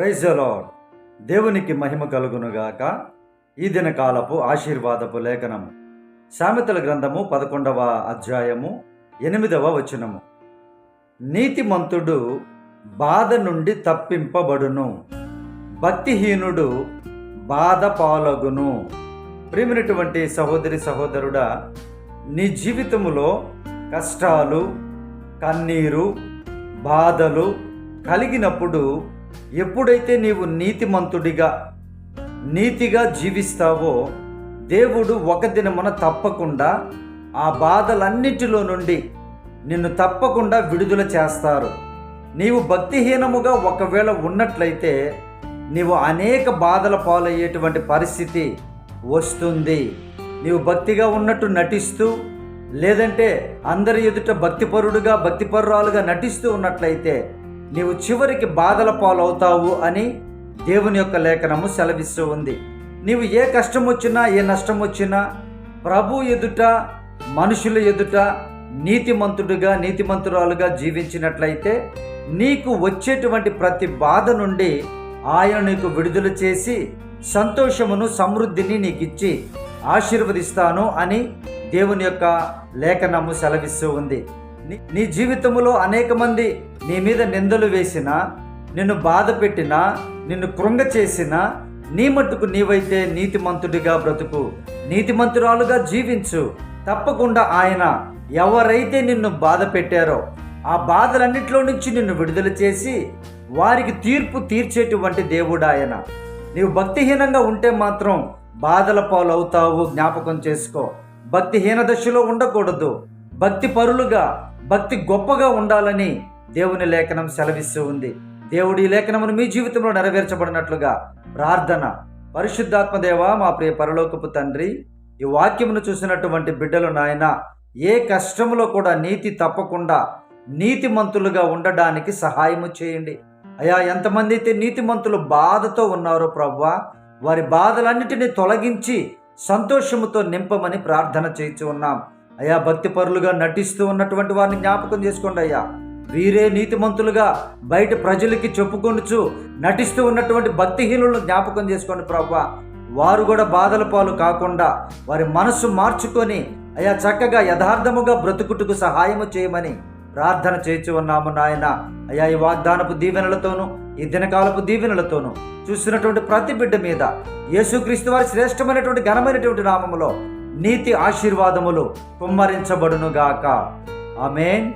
Praise lord. దేవునికి మహిమ కలుగునుగాక. ఈ దినకాలపు ఆశీర్వాదపు లేఖనము. సామెతల గ్రంథము పదకొండవ అధ్యాయము ఎనిమిదవ వచనము. నీతిమంతుడు బాధ నుండి తప్పింపబడును. భక్తిహీనుడు బాధ పాలగును. ప్రేమినటువంటి సహోదరి సహోదరుడా నీ జీవితములో కష్టాలు కన్నీరు బాధలు కలిగినప్పుడు ఎప్పుడైతే నీవు నీతిమంతుడిగా నీతిగా జీవిస్తావో దేవుడు ఒక దినమున తప్పకుండా ఆ బాధలన్నిటిలో నుండి నిన్ను తప్పకుండా విడుదల చేస్తారు. నీవు భక్తిహీనముగా ఒకవేళ ఉన్నట్లయితే నీవు అనేక బాధల పాలయ్యేటువంటి పరిస్థితి వస్తుంది. నీవు భక్తిగా ఉన్నట్టు నటిస్తూ లేదంటే అందరి ఎదుట భక్తిపరుడుగా భక్తిపరురాలుగా నటిస్తూ ఉన్నట్లయితే నీవు చివరికి బాధల పాలవుతావు అని దేవుని యొక్క లేఖనము సెలవిస్తూ ఉంది. నీవు ఏ కష్టం వచ్చినా ఏ నష్టం వచ్చినా ప్రభు ఎదుట మనుషుల ఎదుట నీతిమంతుడుగా నీతిమంతురాలుగా జీవించినట్లయితే నీకు వచ్చేటువంటి ప్రతి బాధ నుండి ఆయన నీకు విడుదల చేసి సంతోషమును సమృద్ధిని నీకు ఇచ్చి ఆశీర్వదిస్తాను అని దేవుని యొక్క లేఖనము సెలవిస్తూ ఉంది. నీ- జీవితంలో అనేక మంది నీ మీద నిందలు వేసినా నిన్ను బాధ పెట్టినా నిన్ను కృంగ చేసినా నీ మట్టుకు నీవైతే నీతిమంతుడిగా బ్రతుకు. నీతిమంతురాలుగా జీవించు. తప్పకుండా ఆయన ఎవరైతే నిన్ను బాధ పెట్టారో ఆ బాధలన్నింటిలో నుంచి నిన్ను విడుదల చేసి వారికి తీర్పు తీర్చేటువంటి దేవుడు ఆయన. నీవు భక్తిహీనంగా ఉంటే మాత్రం బాధల పాలవుతావు జ్ఞాపకం చేసుకో. భక్తిహీన దశలో ఉండకూడదు. భక్తి పరులుగా భక్తి గొప్పగా ఉండాలని దేవుని లేఖనం సెలవిస్తూ ఉంది. దేవుడి లేఖనమును మీ జీవితంలో నెరవేర్చబడినట్లుగా ప్రార్థన. పరిశుద్ధాత్మదేవ మా ప్రియ పరలోకపు తండ్రి ఈ వాక్యమును చూసినటువంటి బిడ్డలు నాయన ఏ కష్టములో కూడా నీతి తప్పకుండా నీతిమంతులుగా ఉండడానికి సహాయము చేయండి. అయా ఎంతమంది అయితే నీతిమంతులు బాధతో ఉన్నారో ప్రవ్వా వారి బాధలన్నిటినీ తొలగించి సంతోషముతో నింపమని ప్రార్థన చేయించి ఉన్నాం. అయా భక్తి పరులుగా నటిస్తూ ఉన్నటువంటి వారిని జ్ఞాపకం చేసుకోండి అయ్యా. వీరే నీతిమంతులుగా బయట ప్రజలకి చెప్పుకొనుచు నటిస్తూ ఉన్నటువంటి భక్తిహీనులను జ్ఞాపకం చేసుకోండి ప్రభా. వారు కూడా బాధల పాలు కాకుండా వారి మనస్సు మార్చుకొని అయా చక్కగా యథార్థముగా బ్రతుకుటకు సహాయము చేయమని ప్రార్థన చేయించి ఉన్నాము నాయన. అయా ఈ వాగ్దానపు దీవెనలతోనూ ఈ దినకాలపు దీవెనలతోనూ చూసినటువంటి ప్రతి బిడ్డ మీద యేసుక్రీస్తు వారి శ్రేష్టమైనటువంటి ఘనమైనటువంటి నామములో నీతి ఆశీర్వాదములు కుమ్మరించబడునుగాక. ఆమెన్.